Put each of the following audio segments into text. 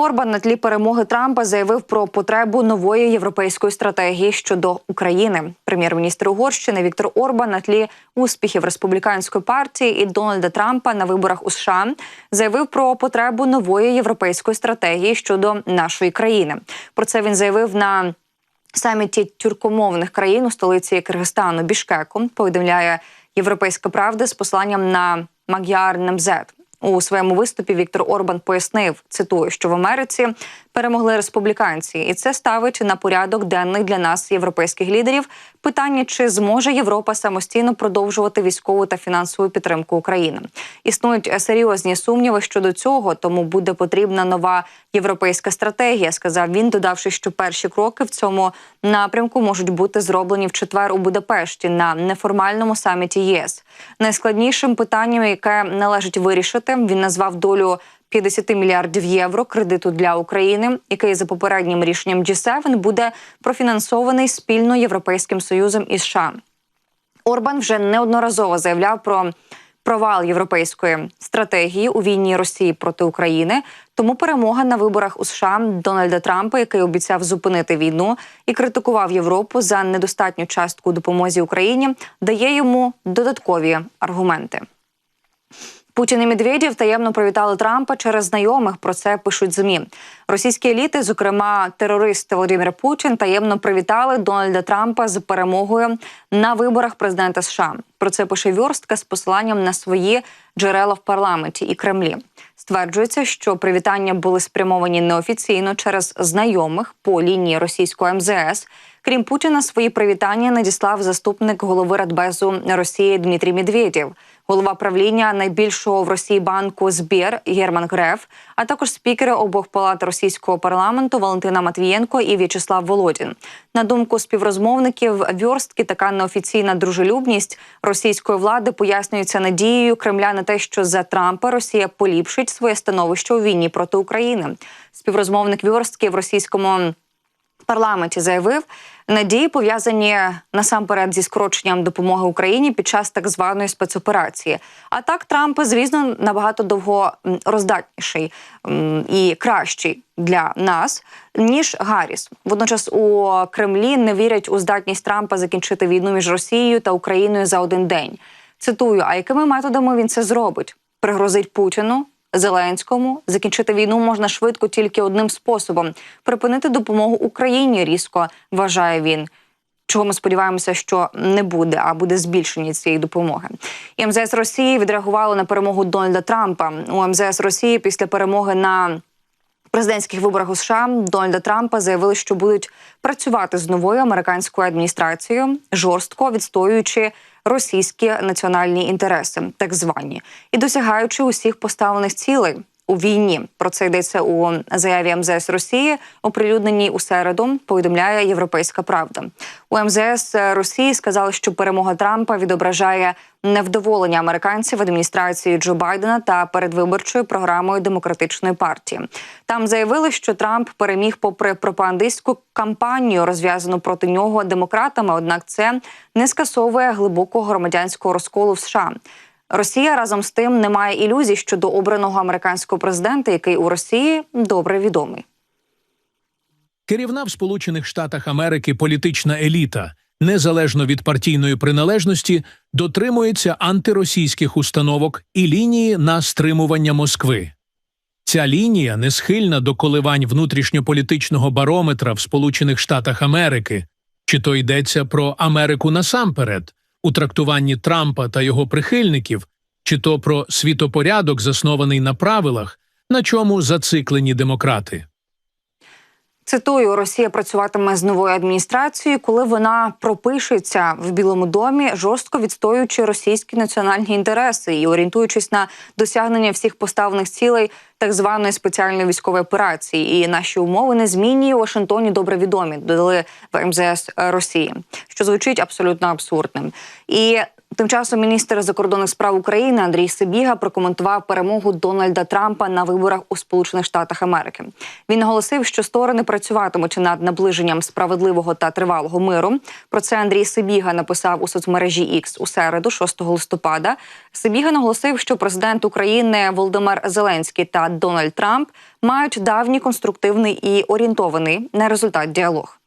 Орбан на тлі перемоги Трампа заявив про потребу нової європейської стратегії щодо України. Прем'єр-міністр Угорщини Віктор Орбан на тлі успіхів республіканської партії і Дональда Трампа на виборах у США заявив про потребу нової європейської стратегії щодо нашої країни. Про це він заявив на саміті тюркомовних країн у столиці Киргизстану Бішкеку. Повідомляє Європейська правда з посланням на Magyar Nemzet. У своєму виступі Віктор Орбан пояснив, цитую, що в Америці перемогли республіканці, і це ставить на порядок денний для нас, європейських лідерів, питання, чи зможе Європа самостійно продовжувати військову та фінансову підтримку України. Існують серйозні сумніви щодо цього, тому буде потрібна нова європейська стратегія. Сказав він, додавши, що перші кроки в цьому напрямку можуть бути зроблені в четвер у Будапешті на неформальному саміті ЄС. Найскладнішим питанням, яке належить вирішити, він назвав долю 50 мільярдів євро кредиту для України, який за попереднім рішенням G7 буде профінансований спільно європейським союзом і США. Орбан вже неодноразово заявляв про провал європейської стратегії у війні Росії проти України. Тому перемога на виборах у США Дональда Трампа, який обіцяв зупинити війну і критикував Європу за недостатню частку допомозі Україні, дає йому додаткові аргументи. Путін і Медведєв таємно привітали Трампа через знайомих. Про це пишуть змі. Російські еліти, зокрема терорист Володимир Путін, таємно привітали Дональда Трампа з перемогою на виборах президента США. Про це пише Вьорстка з посиланням на свої джерела в парламенті і Кремлі. Стверджується, що привітання були спрямовані неофіційно через знайомих по лінії російського МЗС. Крім Путіна, свої привітання надіслав заступник голови Радбезу Росії Дмитрій Медведєв голова правління найбільшого в Росії банку Збір Герман Греф, а також спікери обох палат російського парламенту Валентина Матвієнко і В'ячеслав Володін. На думку співрозмовників Вьорстки, така неофіційна дружелюбність російської влади пояснюється надією Кремля на те, що за Трампа Росія поліпшить своє становище у війні проти України. Співрозмовник Вьорстки в російському парламенті заявив, надії пов'язані насамперед зі скороченням допомоги Україні під час так званої спецоперації. А так Трамп, звісно, набагато довго роздатніший і кращий для нас ніж Гарріс. Водночас у Кремлі не вірять у здатність Трампа закінчити війну між Росією та Україною за один день. Цитую: а якими методами він це зробить? Пригрозить Путіну Зеленському закінчити війну можна швидко тільки одним способом припинити допомогу Україні. Різко вважає він. Чого ми сподіваємося, що не буде, а буде збільшення цієї допомоги. І МЗС Росії відреагувало на перемогу Дональда Трампа у МЗС Росії після перемоги на президентських виборах у США Дональда Трампа заявили, що будуть працювати з новою американською адміністрацією, жорстко відстоюючи російські національні інтереси, так звані, і досягаючи усіх поставлених цілей. У війні про це йдеться у заяві МЗС Росії, оприлюдненій у середу. Повідомляє Європейська Правда. У МЗС Росії сказали, що перемога Трампа відображає невдоволення американців адміністрації Джо Байдена та передвиборчою програмою демократичної партії. Там заявили, що Трамп переміг попри пропагандистську кампанію, розв'язану проти нього демократами. Однак це не скасовує глибокого громадянського розколу в США. Росія разом з тим не має ілюзій щодо обраного американського президента, який у Росії добре відомий. Керівна в Сполучених Штатах Америки політична еліта, незалежно від партійної приналежності, дотримується антиросійських установок і лінії на стримування Москви. Ця лінія не схильна до коливань внутрішньополітичного барометра в Сполучених Штатах Америки, чи то йдеться про Америку насамперед у трактуванні Трампа та його прихильників, чи то про світопорядок, заснований на правилах, на чому зациклені демократи. Цитую, Росія працюватиме з новою адміністрацією, коли вона пропишеться в Білому домі, жорстко відстоюючи російські національні інтереси і орієнтуючись на досягнення всіх поставлених цілей так званої спеціальної військової операції. І наші умови не змінні у Вашингтоні добре відомі. Додали в МЗС Росії, що звучить абсолютно абсурдним. І Тим часом міністр закордонних справ України Андрій Сибіга прокоментував перемогу Дональда Трампа на виборах у Сполучених Штатах Америки. Він наголосив, що сторони працюватимуть над наближенням справедливого та тривалого миру. Про це Андрій Сибіга написав у соцмережі X у середу, 6 листопада. Сибіга наголосив, що президент України Володимир Зеленський та Дональд Трамп мають давній конструктивний і орієнтований на результат діалог.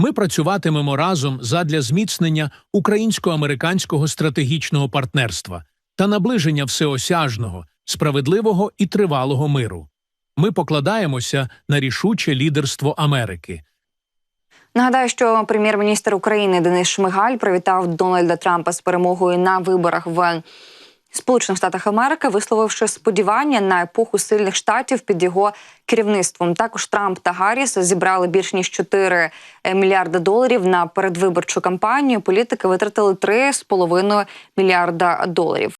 Ми працюватимемо разом задля зміцнення українсько-американського стратегічного партнерства та наближення всеосяжного, справедливого і тривалого миру. Ми покладаємося на рішуче лідерство Америки. Нагадаю, що прем'єр-міністр України Денис Шмигаль привітав Дональда Трампа з перемогою на виборах в Сполучених Штатах Америки, висловивши сподівання на епоху сильних штатів під його керівництвом. Також Трамп та Гарріс зібрали більш ніж 4 мільярди доларів на передвиборчу кампанію. Політики витратили 3,5 мільярда доларів.